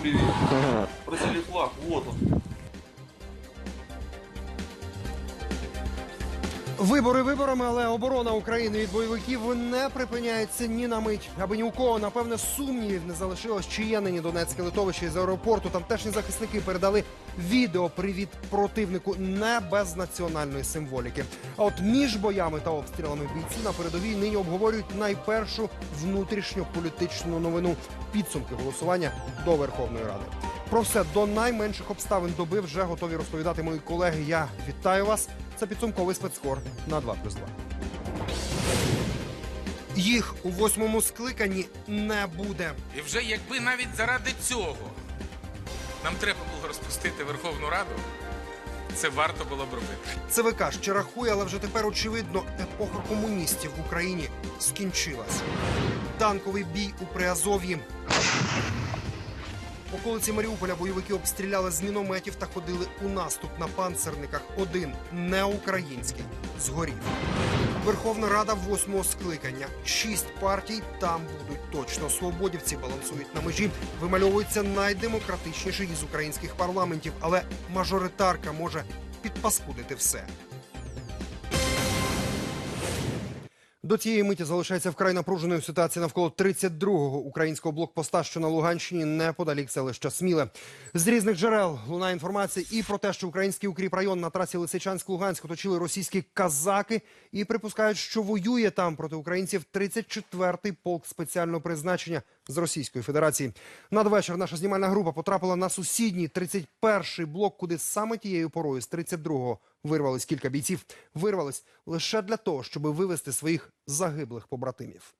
Привет. Просили флаг, вот он. Вибори виборами, але оборона України від бойовиків не припиняється ні на мить. Аби ні у кого, напевне, сумнівів не залишилось, чи є нині Донецьке литовище із аеропорту. Тамтешні захисники передали відео привіт противнику не без національної символіки. А от між боями та обстрілами бійці на передовій нині обговорюють найпершу внутрішньополітичну новину підсумки голосування до Верховної Ради. Про все до найменших обставин доби вже готові розповідати мої колеги. Я вітаю вас. Це підсумковий спецкор на 2 плюс 2. Їх у восьмому скликанні не буде. І вже якби навіть заради цього нам треба було розпустити Верховну Раду, це варто було б робити. ЦВК ще рахує, але вже тепер очевидно, епоха комуністів в Україні скінчилась. Танковий бій у Приазов'ї. Околиці Маріуполя бойовики обстріляли з мінометів та ходили у наступ на панцерниках. Один не український згорів. Верховна Рада восьмого скликання. Шість партій там будуть точно. Свободівці балансують на межі. Вимальовується найдемократичніший із українських парламентів, але мажоритарка може підпаскудити все. До цієї миті залишається вкрай напруженою ситуація навколо 32-го українського блокпоста, що на Луганщині неподалік селища Сміле. З різних джерел лунає інформація і про те, що український укріпрайон на трасі Лисичанськ-Луганськ оточили російські казаки і припускають, що воює там проти українців 34-й полк спеціального призначення з Російської Федерації. Надвечір наша знімальна група потрапила на сусідній 31-й блок, куди саме тією порою з 32-го вирвались кілька бійців. Вирвались лише для того, щоб вивести своїх загиблих побратимів.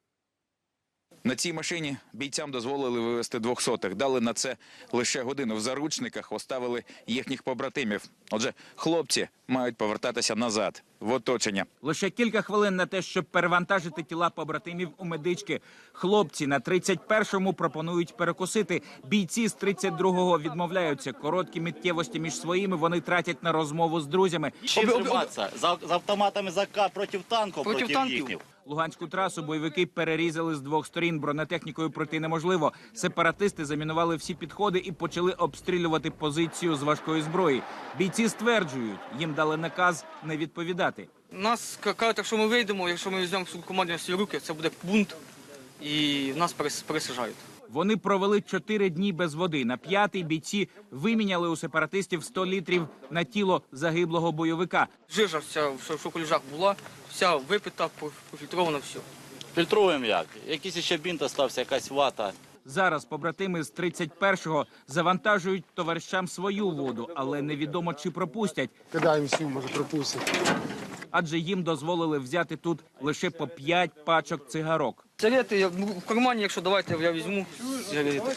На цій машині бійцям дозволили вивезти двохсотих. Дали на це лише годину. В заручниках оставили їхніх побратимів. Отже, хлопці мають повертатися назад в оточення. Лише кілька хвилин на те, щоб перевантажити тіла побратимів у медички. Хлопці на 31-му пропонують перекусити. Бійці з 32-го відмовляються. Короткі миттєвості між своїми вони тратять на розмову з друзями. Чим триматися? За, з автоматами ЗАК проти танків, Проти проти, танків? їхніх. Луганську трасу бойовики перерізали з двох сторін. Бронетехнікою пройти неможливо. Сепаратисти замінували всі підходи і почали обстрілювати позицію з важкої зброї. Бійці стверджують, їм дали наказ не відповідати. Нас кажуть, якщо ми вийдемо, якщо ми візьмемо всю всі руки, це буде бунт, і нас перес- пересажають. Вони провели чотири дні без води. На п'ятий бійці виміняли у сепаратистів 100 літрів на тіло загиблого бойовика. Жижа вся, в шоколіжах була, вся випита, профільтрована, все. Фільтруємо як. Якийсь ще бінт остався, якась вата. Зараз побратими з 31-го завантажують товаришам свою воду, але невідомо чи пропустять, Кидаємо всю, може пропустити. адже їм дозволили взяти тут лише по 5 пачок цигарок. Сигарети я ну, в кармані, якщо давайте, я візьму сигарети.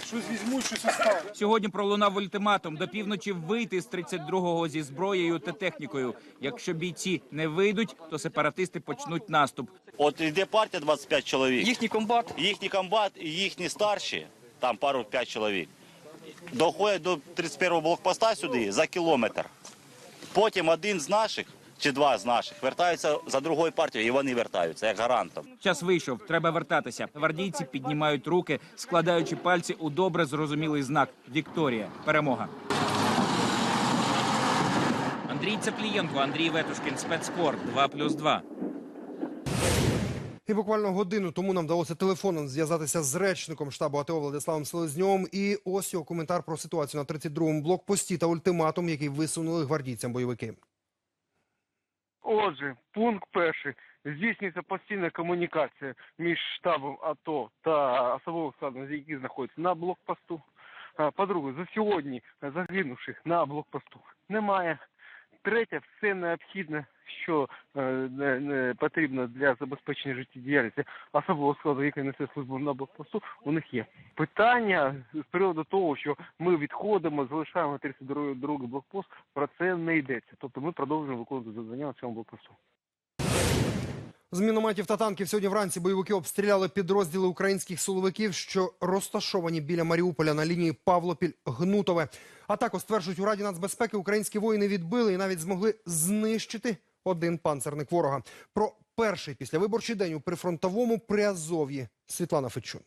Сьогодні пролунав ультиматум до півночі вийти з 32-го зі зброєю та технікою. Якщо бійці не вийдуть, то сепаратисти почнуть наступ. От йде партія 25 чоловік. Їхній комбат, Їхній комбат і їхні старші, там пару 5 чоловік, доходять до 31-го блокпоста сюди за кілометр. Потім один з наших чи два з наших вертаються за другою партією, і вони вертаються як гарантом. Час вийшов, треба вертатися. Гвардійці піднімають руки, складаючи пальці у добре зрозумілий знак Вікторія. Перемога. Андрій Цеплієнко, Андрій Ветушкін, спецкор 2+,2. І буквально годину тому нам вдалося телефоном зв'язатися з речником штабу АТО Владиславом Селезньовим. І ось його коментар про ситуацію на 32-му блокпості та ультиматум, який висунули гвардійцям бойовики. Отже, пункт перший. Здійснюється постійна комунікація між штабом АТО та особовим складом, які знаходяться на блокпосту. По-друге, за сьогодні загинувших на блокпосту немає. Третє, все необхідне, що е, не- потрібно для забезпечення життєдіяльності особового складу, який несе службу на блокпосту, у них є. Питання з приводу того, що ми відходимо, залишаємо 32-й блокпост, про це не йдеться. Тобто ми продовжуємо виконувати завдання на цьому блокпосту. З мінометів та танків сьогодні вранці бойовики обстріляли підрозділи українських силовиків, що розташовані біля Маріуполя на лінії Павлопіль-Гнутове. А також стверджують у Раді нацбезпеки українські воїни відбили і навіть змогли знищити один панцерник ворога. Про перший післявиборчий день у прифронтовому Приазов'ї Світлана Фечун.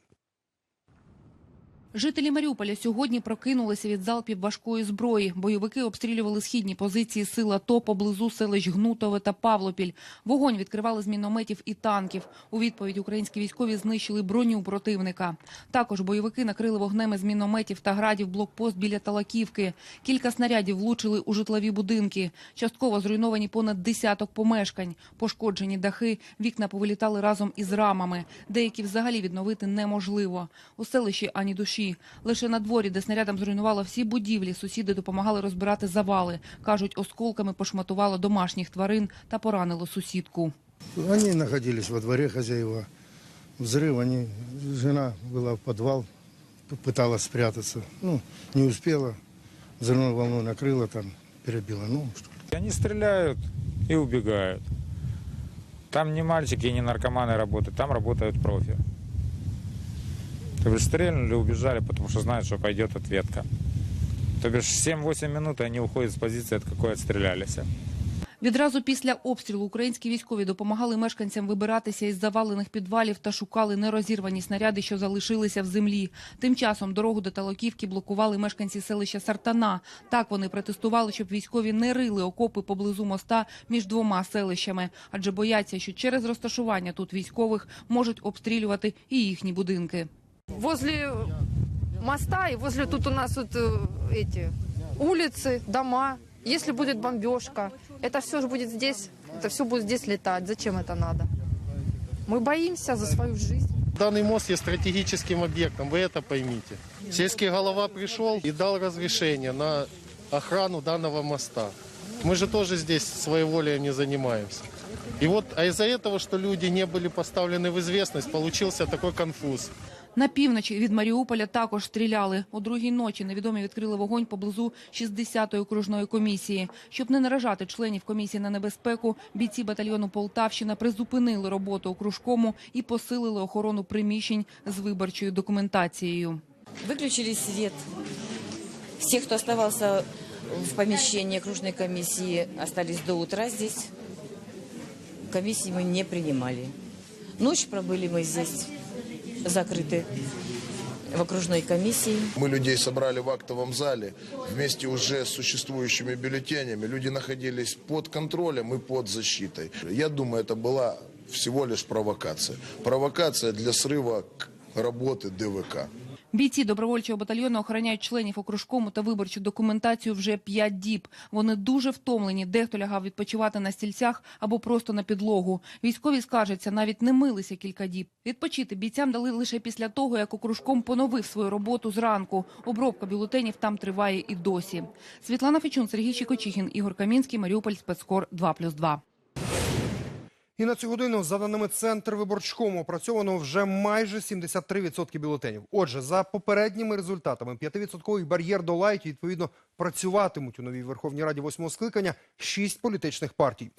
Жителі Маріуполя сьогодні прокинулися від залпів важкої зброї. Бойовики обстрілювали східні позиції сил АТО поблизу селищ Гнутове та Павлопіль. Вогонь відкривали з мінометів і танків. У відповідь українські військові знищили броню противника. Також бойовики накрили вогнем із мінометів та градів блокпост біля Талаківки. Кілька снарядів влучили у житлові будинки. Частково зруйновані понад десяток помешкань. Пошкоджені дахи, вікна повилітали разом із рамами. Деякі взагалі відновити неможливо. У селищі ані душі. Лише на дворі, де снарядом зруйнувало всі будівлі, сусіди допомагали розбирати завали. Кажуть, осколками пошматувало домашніх тварин та поранило сусідку. Они находились во дворе хозяева. Взрыв, они, жена была в подвал, п- пыталась спрятаться. Ну, не успела. Взрывной волной накрыла там, перебила. Ну, что Они стреляют и убегают. Там не мальчики и не наркоманы работают, там работают профи. То бишь стрельнули, убежали, потому что знают, что пойдет ответка. То бишь 7-8 минут они уходят с позиции, от какой отстрелялись. Відразу після обстрілу українські військові допомагали мешканцям вибиратися із завалених підвалів та шукали нерозірвані снаряди, що залишилися в землі. Тим часом дорогу до Талоківки блокували мешканці селища Сартана. Так вони протестували, щоб військові не рили окопи поблизу моста між двома селищами, адже бояться, що через розташування тут військових можуть обстрілювати і їхні будинки. Возле моста и возле тут у нас вот э, эти улицы, дома. Если будет бомбежка, это все же будет здесь, это все будет здесь летать. Зачем это надо? Мы боимся за свою жизнь. Данный мост есть стратегическим объектом, вы это поймите. Сельский голова пришел и дал разрешение на охрану данного моста. Мы же тоже здесь своеволием не занимаемся. И вот, а из-за этого, что люди не были поставлены в известность, получился такой конфуз. На півночі від Маріуполя також стріляли. О другій ночі невідомі відкрили вогонь поблизу 60-ї окружної комісії. Щоб не наражати членів комісії на небезпеку, бійці батальйону Полтавщина призупинили роботу окружкому і посилили охорону приміщень з виборчою документацією. Выключили свет. Все, кто оставался в помещении окружной комиссии, остались до утра здесь. Комиссии мы не принимали. Ночь пробыли мы здесь, закрыты в окружной комиссии. Мы людей собрали в актовом зале вместе уже с существующими бюллетенями. Люди находились под контролем и под защитой. Я думаю, это была всего лишь провокация. Провокация для срыва к- работы ДВК. Бійці добровольчого батальйону охороняють членів окружкому та виборчу документацію вже п'ять діб. Вони дуже втомлені. Дехто лягав відпочивати на стільцях або просто на підлогу. Військові скаржаться, навіть не милися кілька діб. Відпочити бійцям дали лише після того, як окружком поновив свою роботу зранку. Обробка бюлетенів там триває і досі. Світлана Фечун, Сергій Чикочихін, Ігор Камінський, Маріуполь, спецкор 2+,2. І на цю годину, за даними Центр виборчкому, опрацьовано вже майже 73% бюлетенів. Отже, за попередніми результатами 5% бар'єр долають і, відповідно, працюватимуть у новій Верховній Раді восьмого скликання шість політичних партій.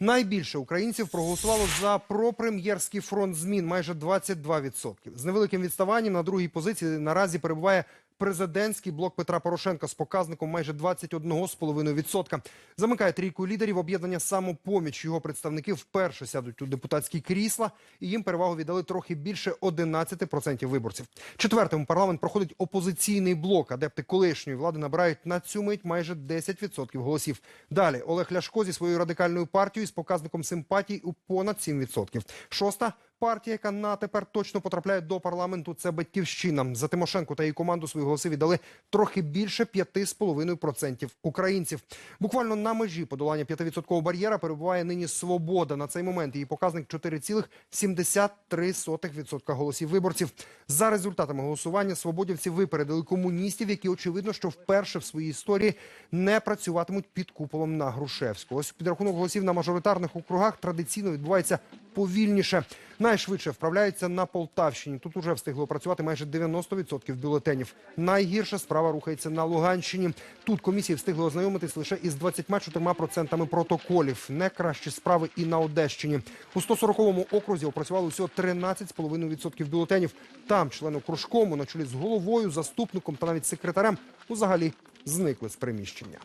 Найбільше українців проголосувало за пропрем'єрський фронт змін майже 22%. З невеликим відставанням на другій позиції наразі перебуває президентський блок Петра Порошенка з показником майже 21,5%. Замикає трійку лідерів об'єднання «Самопоміч». Його представники вперше сядуть у депутатські крісла, і їм перевагу віддали трохи більше 11% виборців. Четвертим парламент проходить опозиційний блок. Адепти колишньої влади набирають на цю мить майже 10% голосів. Далі Олег Ляшко зі своєю радикальною партією з показником симпатій у понад 7%. Шоста партія, яка на тепер точно потрапляє до парламенту, це батьківщина. За Тимошенко та її команду свої голоси віддали трохи більше 5,5% українців. Буквально на межі подолання 5% бар'єра перебуває нині свобода. На цей момент її показник 4,73% голосів виборців. За результатами голосування свободівці випередили комуністів, які очевидно, що вперше в своїй історії не працюватимуть під куполом на Грушевську. Ось підрахунок голосів на мажоритарних округах традиційно відбувається повільніше. Найшвидше вправляються на Полтавщині. Тут уже встигло працювати майже 90% бюлетенів. Найгірше справа рухається на Луганщині. Тут комісії встигли ознайомитись лише із 24% протоколів. Не кращі справи і на Одещині. У 140-му окрузі опрацювали усього 13,5% бюлетенів. Там члени кружкому на чолі з головою, заступником та навіть секретарем узагалі зникли з приміщення.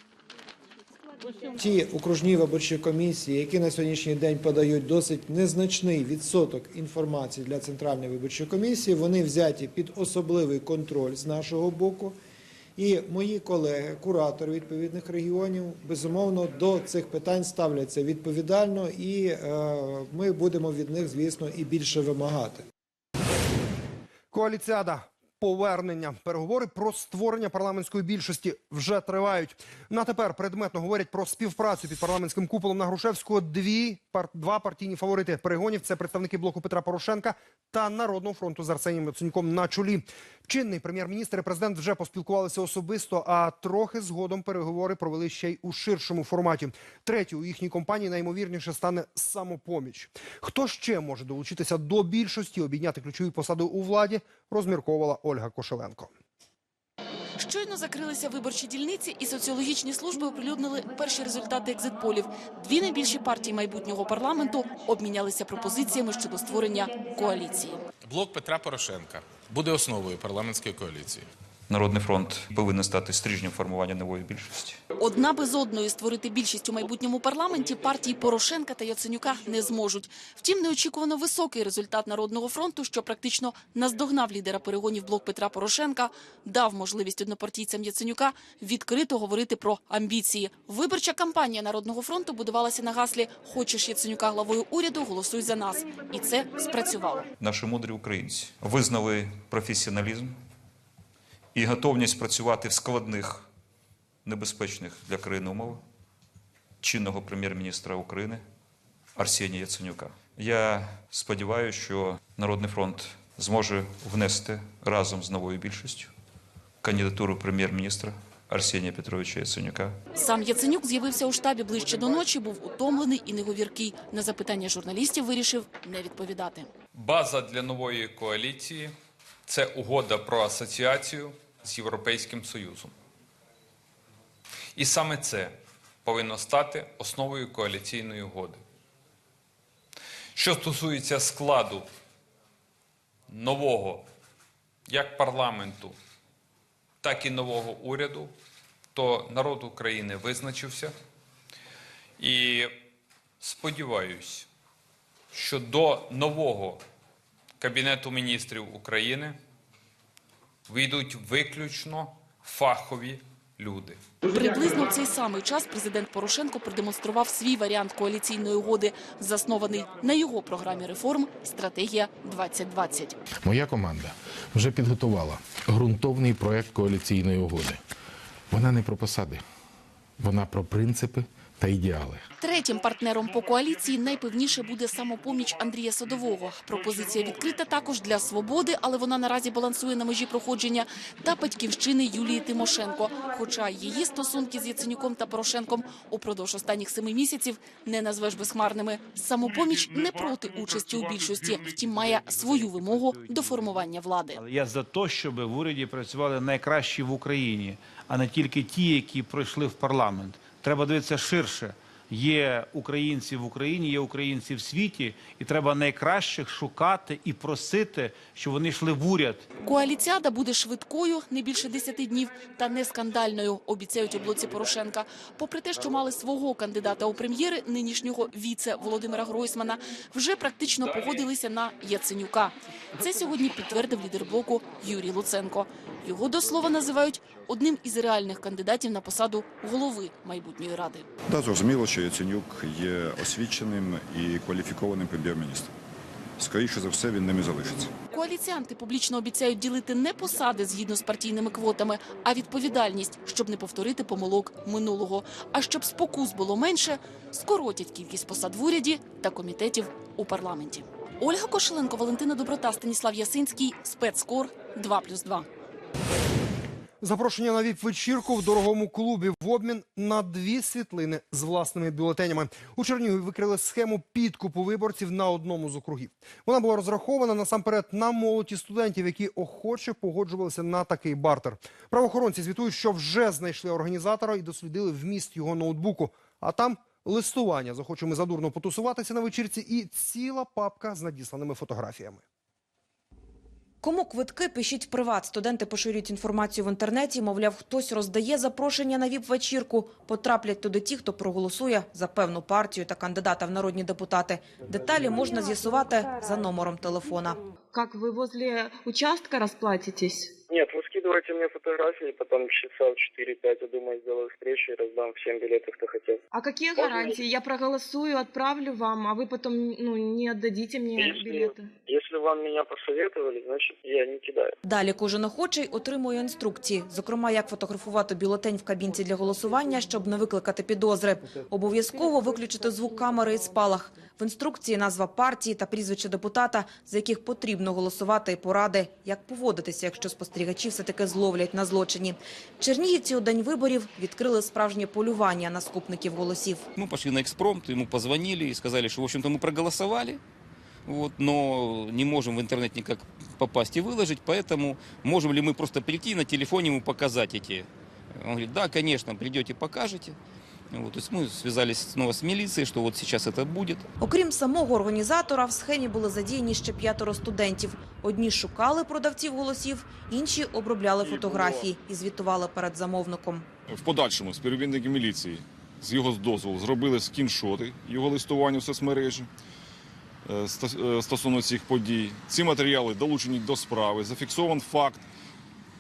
Ті окружні виборчі комісії, які на сьогоднішній день подають досить незначний відсоток інформації для центральної виборчої комісії, вони взяті під особливий контроль з нашого боку. І мої колеги, куратори відповідних регіонів, безумовно до цих питань ставляться відповідально, і е, ми будемо від них, звісно, і більше вимагати. Коаліціада. Повернення переговори про створення парламентської більшості вже тривають. На тепер предметно говорять про співпрацю під парламентським куполом на Грушевського. Дві пар... два партійні фаворити перегонів це представники блоку Петра Порошенка та Народного фронту з Арсенієм Яценюком на чолі. Чинний прем'єр-міністр і президент вже поспілкувалися особисто, а трохи згодом переговори провели ще й у ширшому форматі. Третю у їхній компанії наймовірніше стане самопоміч. Хто ще може долучитися до більшості, обійняти ключові посади у владі, розмірковувала Ольга Кошеленко. Щойно закрилися виборчі дільниці, і соціологічні служби оприлюднили перші результати екзитполів. Дві найбільші партії майбутнього парламенту обмінялися пропозиціями щодо створення коаліції. Блок Петра Порошенка буде основою парламентської коаліції. Народний фронт повинен стати стрижнем формування нової більшості. Одна без одної створити більшість у майбутньому парламенті партії Порошенка та Яценюка не зможуть. Втім, неочікувано високий результат Народного фронту, що практично наздогнав лідера перегонів блок Петра Порошенка, дав можливість однопартійцям Яценюка відкрито говорити про амбіції. Виборча кампанія Народного фронту будувалася на гаслі «Хочеш Яценюка главою уряду, голосуй за нас». І це спрацювало. Наші мудрі українці визнали професіоналізм і готовність працювати в складних, небезпечних для країни умовах чинного прем'єр-міністра України Арсенія Яценюка. Я сподіваюся, що Народний фронт зможе внести разом з новою більшістю кандидатуру прем'єр-міністра Арсенія Петровича Яценюка. Сам Яценюк з'явився у штабі ближче до ночі, був утомлений і неговіркий. На запитання журналістів вирішив не відповідати. База для нової коаліції це угода про асоціацію з Європейським Союзом. І саме це повинно стати основою коаліційної угоди. Що стосується складу нового як парламенту, так і нового уряду, то народ України визначився. І сподіваюсь, що до нового Кабінету міністрів України вийдуть виключно фахові люди. Приблизно в цей самий час президент Порошенко продемонстрував свій варіант коаліційної угоди, заснований на його програмі реформ «Стратегія 2020». Моя команда вже підготувала ґрунтовний проект коаліційної угоди. Вона не про посади, вона про принципи та ідеали. Третім партнером по коаліції найпевніше буде самопоміч Андрія Садового. Пропозиція відкрита також для свободи, але вона наразі балансує на межі проходження та батьківщини Юлії Тимошенко. Хоча її стосунки з Яценюком та Порошенком упродовж останніх семи місяців не назвеш безхмарними. Самопоміч не проти участі у більшості, втім має свою вимогу до формування влади. Я за те, щоб в уряді працювали найкращі в Україні, а не тільки ті, які пройшли в парламент. Треба дивитися ширше. Є українці в Україні, є українці в світі, і треба найкращих шукати і просити, щоб вони йшли в уряд. Коаліціада буде швидкою, не більше 10 днів, та не скандальною, обіцяють у блоці Порошенка. Попри те, що мали свого кандидата у прем'єри, нинішнього віце Володимира Гройсмана, вже практично погодилися на Яценюка. Це сьогодні підтвердив лідер блоку Юрій Луценко. Його до слова називають одним із реальних кандидатів на посаду голови майбутньої ради. Да, зрозуміло, що Яценюк є освіченим і кваліфікованим прем'єр-міністром. Скоріше за все, він ним і залишиться. Коаліціанти публічно обіцяють ділити не посади згідно з партійними квотами, а відповідальність, щоб не повторити помилок минулого. А щоб спокус було менше, скоротять кількість посад в уряді та комітетів у парламенті. Ольга Кошеленко, Валентина Доброта, Станіслав Ясинський, спецкор 2+,2. Запрошення на віп-вечірку в дорогому клубі в обмін на дві світлини з власними бюлетенями. У Чернігові викрили схему підкупу виборців на одному з округів. Вона була розрахована насамперед на молоді студентів, які охоче погоджувалися на такий бартер. Правоохоронці звітують, що вже знайшли організатора і дослідили вміст його ноутбуку. А там листування з охочими задурно потусуватися на вечірці і ціла папка з надісланими фотографіями. Кому квитки, пишіть в приват. Студенти поширюють інформацію в інтернеті. Мовляв, хтось роздає запрошення на віп-вечірку. Потраплять туди ті, хто проголосує за певну партію та кандидата в народні депутати. Деталі можна з'ясувати за номером телефона. Як ви возле участка расплатитесь? Нет, вы скидывайте мне фотографии, потом часа в 4-5, я думаю, сделаю встречу и раздам всем билеты, кто хотел. А какие Можно? гарантии? Я проголосую, отправлю вам, а вы потом ну, не отдадите мне Если, билеты. если вам меня посоветовали, значит, я не кидаю. Далі кожен охочий отримує інструкції, зокрема, як фотографувати бюлетень в кабінці для голосування, щоб не викликати підозри. Обов'язково виключити звук камери і спалах. В інструкції назва партії та прізвище депутата, за яких потрібно голосувати, і поради, як поводитися, якщо спостерігачі все-таки зловлять на злочині. Чернігівці у день виборів відкрили справжнє полювання на скупників голосів. Мы пошли на экспромт, ему позвонили и сказали, что, в общем-то, мы проголосовали, вот, но не можем в интернет никак попасть и выложить, поэтому можем ли мы просто прийти и на телефоне ему показать эти. Он говорит, да, конечно, придете, покажете. Вот, то есть мы связались снова с милицией, что вот сейчас это будет. Окрім самого організатора, в схемі були задіяні ще п'ятеро студентів. Одні шукали продавців голосів, інші обробляли фотографії і звітували перед замовником. В подальшому співробітники міліції з його дозволу зробили скіншоти його листування в соцмережі е, е, стосовно цих подій. Ці матеріали долучені до справи. Зафіксований факт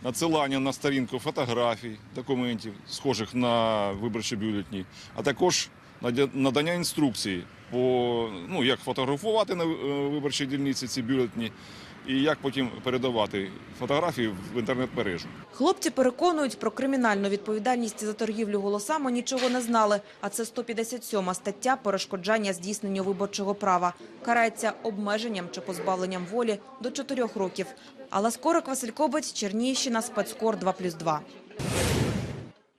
надсилання на сторінку фотографій, документів, схожих на виборчі бюлетні, а також надання інструкції по ну, як фотографувати на е, виборчій дільниці ці бюлетні і як потім передавати фотографії в інтернет-мережу. Хлопці переконують, про кримінальну відповідальність за торгівлю голосами нічого не знали. А це 157 стаття перешкоджання здійсненню виборчого права. Карається обмеженням чи позбавленням волі до 4 років. Алла Скорик, Василь Кобець, Чернігівщина, спецкор 2+,2.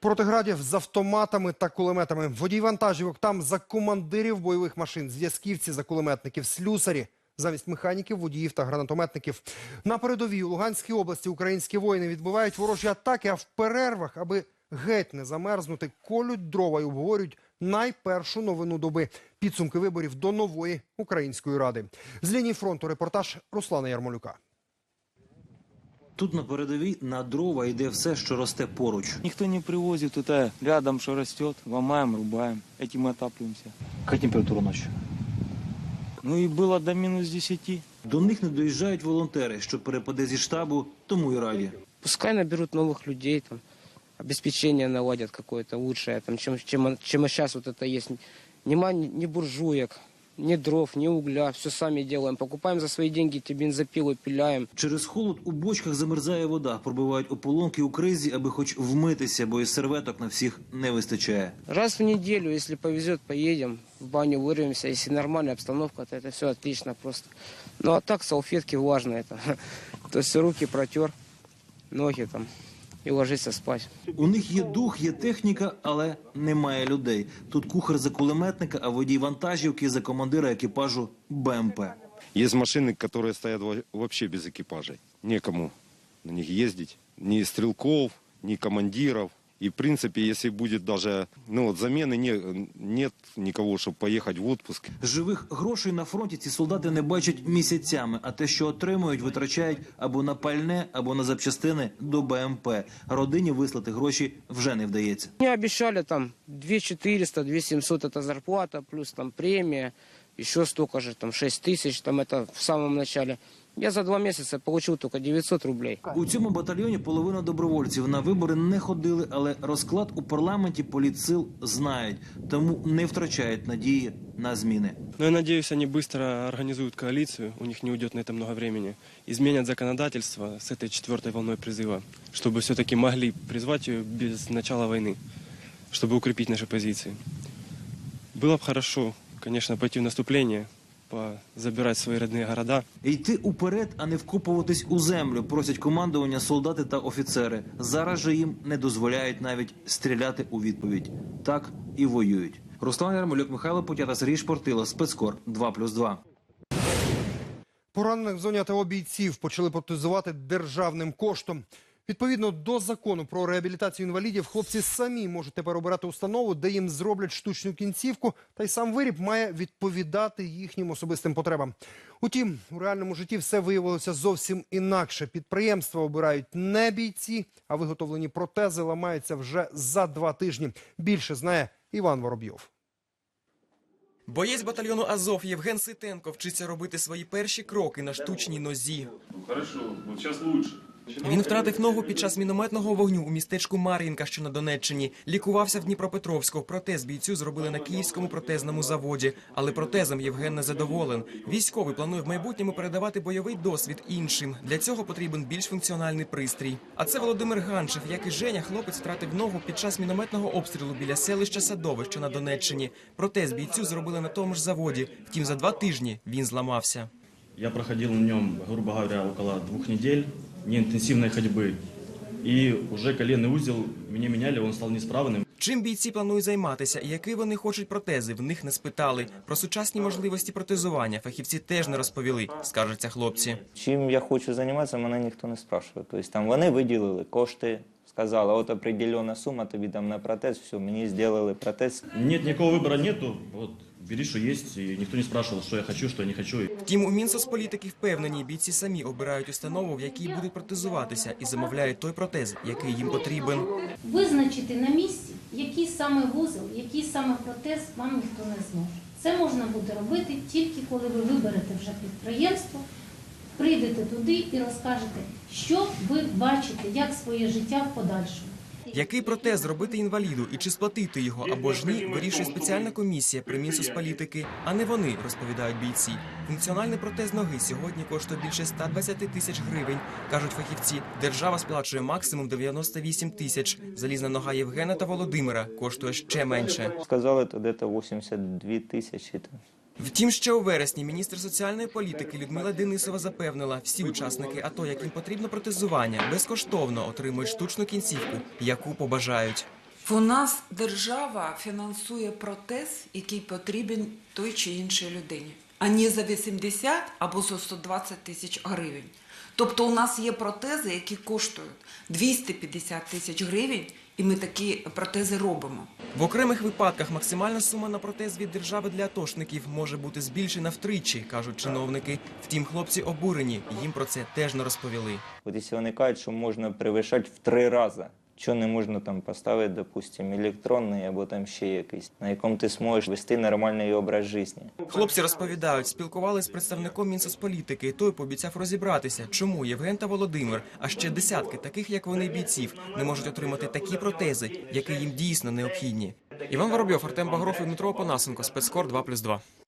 Проти градів з автоматами та кулеметами. Водій вантажівок там за командирів бойових машин, зв'язківці за кулеметників, слюсарі замість механіків, водіїв та гранатометників. На передовій у Луганській області українські воїни відбивають ворожі атаки, а в перервах, аби геть не замерзнути, колють дрова і обговорюють найпершу новину доби – підсумки виборів до нової української ради. З лінії фронту репортаж Руслана Ярмолюка. Тут на передовій на дрова йде все, що росте поруч. Никто не привозит, это рядом что растет, ломаем, рубаем, этим мы отапливаемся. Яка температура ночі? Ну и было до минус 10. До них не доїжджають волонтери, що перепаде зі штабу, тому й раді. Пускай наберут новых людей, там, обеспечение наладят какое-то лучшее, там, чем, чем, чем сейчас вот это есть. Нема ни, ни буржуек, ни дров, ни угля, все сами делаем. Покупаем за свои деньги эти бензопилы, пиляем. Через холод у бочках замерзає вода, пробивають ополонки у кризі, аби хоч вмитися, бо і серветок на всіх не вистачає. Раз в неделю, если повезет, поедем, в баню вырвемся. Если нормальная обстановка, то это все отлично просто. Ну а так салфетки влажные. Это. То есть руки протер, ноги там и ложиться спать. У них є дух, є техніка, але немає людей. Тут кухар за кулеметника, а водій вантажівки за командира екіпажу БМП. Есть машины, которые стоят во- вообще без экипажей. Некому на них ездить. Ни стрелков, ни командиров. И, в принципе, если будет даже ну, вот замены, не, нет никого, чтобы поехать в отпуск. Живих грошей на фронті ці солдати не бачать місяцями, а те, що отримують, витрачають або на пальне, або на запчастини до БМП. Родині вислати гроші вже не вдається. Мне обещали там 2 400, 2 700 это зарплата, плюс там премия, еще столько же, там 6 тысяч, там это в самом начале. Я за два месяца получил только 900 рублей. У цьому батальйоні половина добровольців на вибори не ходили, але розклад у парламенті політсил знають, тому не втрачають надії на зміни. Но я надеюсь, они быстро организуют коалицию, у них не уйдет на это много времени, изменят законодательство с этой четвертой волной призыва, чтобы все-таки могли призвать ее без начала войны, чтобы укрепить наши позиции. Было бы хорошо, конечно, пойти в наступление, по- забирать свои родные города. Йти уперед, а не вкопуватись у землю, просять командування солдати та офіцери. Зараз же їм не дозволяють навіть стріляти у відповідь. Так і воюють. Руслан Ярмолюк, Михайло Путята, Сергій Шпортило, спецкор 2+,2. Поранених в зоні АТО бійців почали протезувати державним коштом. Відповідно до закону про реабілітацію інвалідів, хлопці самі можуть тепер обирати установу, де їм зроблять штучну кінцівку, та й сам виріб має відповідати їхнім особистим потребам. Утім, у реальному житті все виявилося зовсім інакше. Підприємства обирають не бійці, а виготовлені протези ламаються вже за два тижні. Більше знає Іван Воробйов. Боєць батальйону Азов Євген Ситенко вчиться робити свої перші кроки на штучній нозі. Хорошо, вот сейчас лучше. Він втратив ногу під час мінометного вогню у містечку Мар'їнка, що на Донеччині. Лікувався в Дніпропетровську. Протез бійцю зробили на київському протезному заводі. Але протезом Євген не задоволен. Військовий планує в майбутньому передавати бойовий досвід іншим. Для цього потрібен більш функціональний пристрій. А це Володимир Ганчев, як і Женя, хлопець втратив ногу під час мінометного обстрілу біля селища Садове, що на Донеччині. Протез бійцю зробили на тому ж заводі. Втім, за два тижні він зламався. Я проходил на нем, грубо говоря, около двух недель неинтенсивной ходьбы. И уже коленный узел мне меняли, он стал неисправным. Чим бійці планують займатися і які вони хочуть протези, в них не спитали. Про сучасні можливості протезування фахівці теж не розповіли, скаржаться хлопці. Чим я хочу займатися, мене ніхто не спрашиває. Тобто там вони виділили кошти, сказали, от определена сума тобі там на протез, все, мені зробили протез. Нет, никакого выбора нету. Вот, бери, что есть. И никто не спрашивал, что я хочу, что я не хочу. Втім, у Мінсоцполітики впевнені, бійці самі обирають установу, в якій будуть протезуватися, і замовляють той протез, який їм потрібен. Визначити на місці, який саме вузол, який саме протез вам ніхто не зможе. Це можна буде робити тільки коли ви виберете вже підприємство, прийдете туди і розкажете, що ви бачите, як своє життя в подальшому. Який протез зробити інваліду і чи сплатити його або ж ні, вирішує спеціальна комісія при Мінсоцполітики, а не вони, розповідають бійці. Функціональний протез ноги сьогодні коштує більше 120 тисяч гривень, кажуть фахівці. Держава сплачує максимум 98 тисяч. Залізна нога Євгена та Володимира коштує ще менше. Сказали, то десь 82 тисячі. Втім, ще у вересні міністр соціальної політики Людмила Денисова запевнила, всі учасники АТО, яким потрібно протезування, безкоштовно отримують штучну кінцівку, яку побажають. У нас держава фінансує протез, який потрібен той чи іншій людині, а не за 80 або за 120 тисяч гривень. Тобто у нас є протези, які коштують 250 тисяч гривень, і ми такі протези робимо. В окремих випадках максимальна сума на протез від держави для атошників може бути збільшена втричі, кажуть чиновники. Втім, хлопці обурені, їм про це теж не розповіли. От якщо вони кажуть, що можна перевищати в три рази, що не можна там поставити, допустимо, електронний або там ще якийсь, на якому ти зможеш вести нормальний образ життя. Хлопці розповідають, спілкувалися з представником Мінсоцполітики. Той пообіцяв розібратися, чому Євген та Володимир, а ще десятки таких, як вони, бійців, не можуть отримати такі протези, які їм дійсно необхідні. Іван Воробйов, Артем Багров і Дмитро Опанасенко, спецкор 2+,2.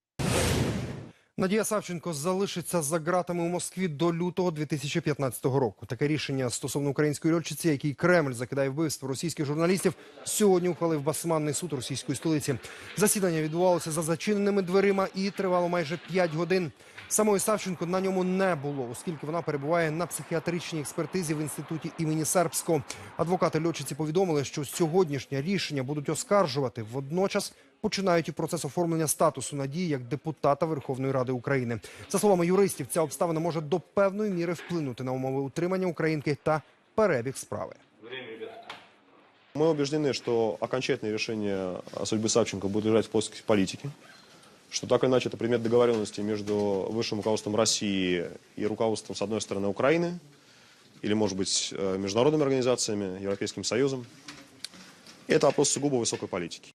Надія Савченко залишиться за ґратами у Москві до лютого 2015 року. Таке рішення стосовно української льотчиці, який Кремль закидає вбивство російських журналістів, сьогодні ухвалив басманний суд російської столиці. Засідання відбувалося за зачиненими дверима і тривало майже 5 годин. Самої Савченко на ньому не було, оскільки вона перебуває на психіатричній експертизі в інституті імені Сербського. Адвокати льотчиці повідомили, що сьогоднішнє рішення будуть оскаржувати. Водночас починають і процес оформлення статусу надії як депутата Верховної Ради України. За словами юристів, ця обставина може до певної міри вплинути на умови утримання українки та перебіг справи. Мы убеждены, что окончательное решение о судьбе Савченко будет лежать в плоскости политики, что так или иначе это предмет договоренности между высшим руководством России и руководством, с одной стороны, Украины, или, может быть, э, международными организациями, Европейским Союзом. И это вопрос сугубо высокой политики.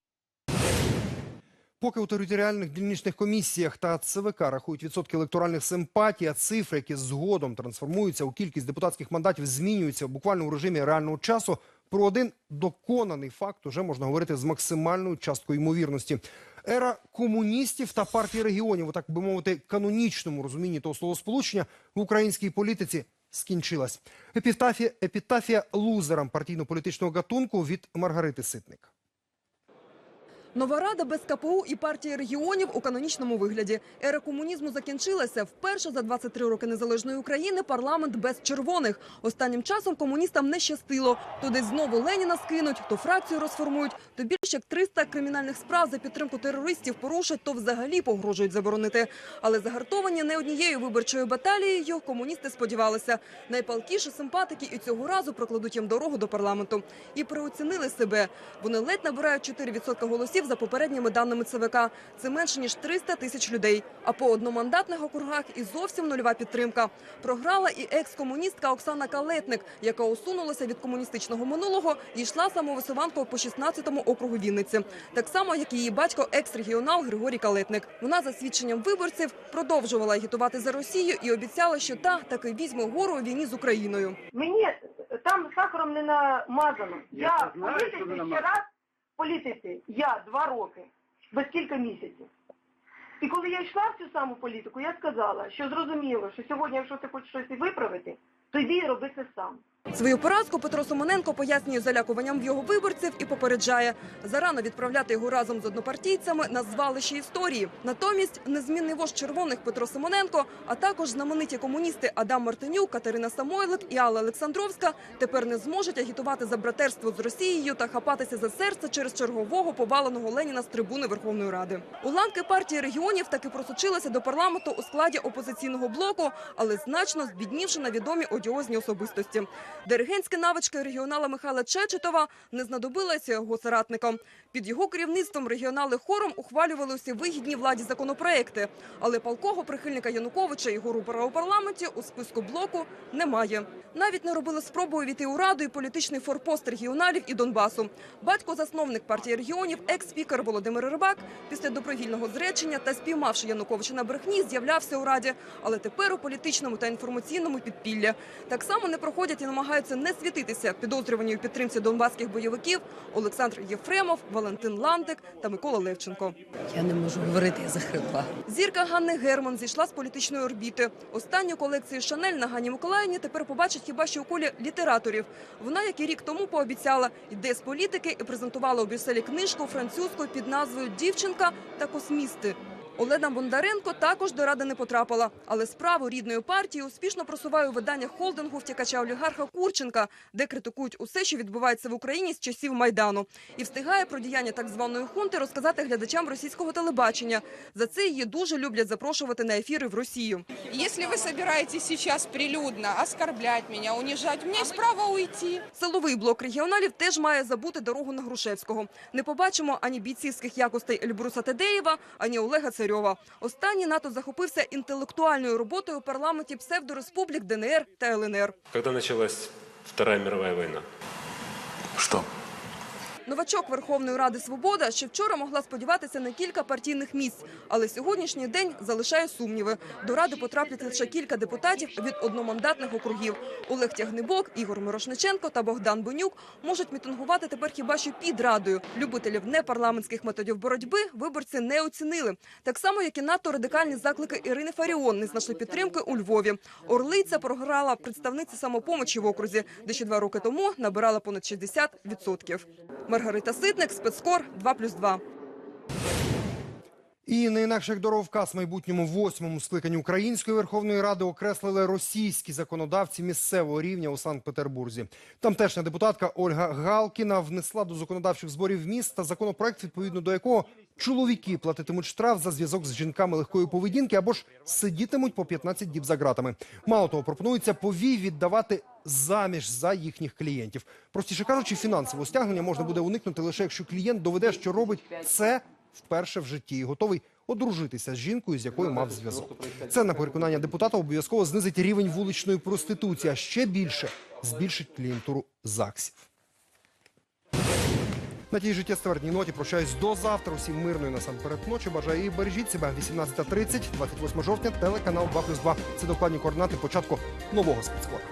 Поки у територіальних дільничних комісіях та ЦВК рахують відсотки електоральних симпатій, а цифри, які згодом трансформуються у кількість депутатських мандатів, змінюються буквально у режимі реального часу. Про один доконаний факт уже можна говорити з максимальною часткою ймовірності. Ера комуністів та партії регіонів, так би мовити, канонічному розумінні того словосполучення в українській політиці скінчилась. Епітафія, епітафія лузерам партійно-політичного гатунку від Маргарити Ситник. Нова рада без КПУ і партії регіонів у канонічному вигляді. Ера комунізму закінчилася. Вперше за 23 роки незалежної України парламент без червоних. Останнім часом комуністам не щастило. То десь знову Леніна скинуть, то фракцію розформують, то більше як 300 кримінальних справ за підтримку терористів порушать, то взагалі погрожують заборонити. Але загартовані не однією виборчою баталією комуністи сподівалися. Найпалкіші симпатики і цього разу прокладуть їм дорогу до парламенту. І переоцінили себе. Вони ледь набирають 4% голосів за попередніми даними ЦВК. Це менше ніж 300 тисяч людей. А по одномандатних округах і зовсім нульова підтримка. Програла і екс-комуністка Оксана Калетник, яка усунулася від комуністичного минулого і йшла самовисуванкою по 16-му округу Вінниці. Так само, як і її батько, екс-регіонал Григорій Калетник. Вона за свідченням виборців продовжувала агітувати за Росію і обіцяла, що та таки візьме гору у війні з Україною. Мені там сахаром не намазано. Я, Я знаю, що не намазано. раз політиці. Я два роки, без кілька місяців. І коли я йшла в цю саму політику, я сказала, що зрозуміло, що сьогодні, якщо ти хочеш щось виправити, то йди і роби це сам. Свою поразку Петро Симоненко пояснює залякуванням в його виборців і попереджає зарано відправляти його разом з однопартійцями на звалище історії. Натомість незмінний вождь червоних Петро Симоненко, а також знамениті комуністи Адам Мартинюк, Катерина Самойлик і Алла Олександровська тепер не зможуть агітувати за братерство з Росією та хапатися за серце через чергового поваленого Леніна з трибуни Верховної Ради. Уламки партії регіонів таки просочилися до парламенту у складі опозиційного блоку, але значно збіднівши на відомі одіозні особистості. Диригентські навички регіонала Михайла Чечетова не знадобилися його соратникам. Під його керівництвом регіонали хором ухвалювали усі вигідні владі законопроекти. Але палкого прихильника Януковича Ігору Рупора у парламенті у списку блоку немає. Навіть не робили спробу увійти у раду і політичний форпост регіоналів і Донбасу. Батько засновник партії регіонів, екс-спікер Володимир Рибак, після добровільного зречення та спіймавши Януковича на брехні, з'являвся у раді, але тепер у політичному та інформаційному підпілля. Так само не проходять і намагаються не світитися підозрювані у підтримці донбаських бойовиків Олександр Єфремов, Валентин Лантик та Микола Левченко. Я не можу говорити, я захрипла. Зірка Ганни Герман зійшла з політичної орбіти. Останню колекцію Шанель на Гані Миколаївні тепер побачить хіба що у колі літераторів. Вона, як і рік тому, пообіцяла йде з політики і презентувала у Брюсселі книжку французькою під назвою Дівчинка та космісти. Олена Бондаренко також до ради не потрапила, але справу рідної партії успішно просуває у видання холдингу втікача олігарха Курченка, де критикують усе, що відбувається в Україні з часів майдану, і встигає про діяння так званої хунти розказати глядачам російського телебачення. За це її дуже люблять запрошувати на ефіри в Росію. Если вы собираетесь сейчас прилюдно оскорблять меня, унижать, у меня есть право уйти. Силовий блок регіоналів теж має забути дорогу на Грушевського. Не побачимо ані бійцівських якостей Ельбруса Тедеєва, ані Олега Царьова. Останній НАТО захопився інтелектуальною роботою у парламенті псевдореспублік ДНР та ЛНР. Коли началась Вторая мировая война? Что? Новачок Верховної Ради Свобода ще вчора могла сподіватися на кілька партійних місць, але сьогоднішній день залишає сумніви. До ради потраплять лише кілька депутатів від одномандатних округів. Олег Тягнебок, Ігор Мирошниченко та Богдан Бонюк можуть мітингувати тепер хіба що під радою. Любителів непарламентських методів боротьби виборці не оцінили. Так само, як і надто радикальні заклики Ірини Фаріон не знайшли підтримки у Львові. Орлиця програла представниці самопомочі в окрузі, де ще два роки тому набирала понад 60%. Маргарита Ситник, спецкор 2+,2. І не інакше як дороговказ майбутньому восьмому скликанні Української Верховної Ради окреслили російські законодавці місцевого рівня у Санкт-Петербурзі. Тамтешня депутатка Ольга Галкіна внесла до законодавчих зборів міста законопроект, відповідно до якого чоловіки платитимуть штраф за зв'язок з жінками легкої поведінки або ж сидітимуть по 15 діб за ґратами. Мало того, пропонується повій віддавати заміж за їхніх клієнтів. Простіше кажучи, фінансового стягнення можна буде уникнути лише якщо клієнт доведе, що робить це вперше в житті і готовий одружитися з жінкою, з якою мав зв'язок. Це на переконання депутата обов'язково знизить рівень вуличної проституції, а ще більше збільшить клієнтуру ЗАГСів. На тій життєствердній ноті прощаюсь до завтра. Усім мирної насамперед ночі. Бажаю і бережіть себе. 18.30, 28 жовтня, телеканал 2+,2. Це докладні координати початку нового спецкора.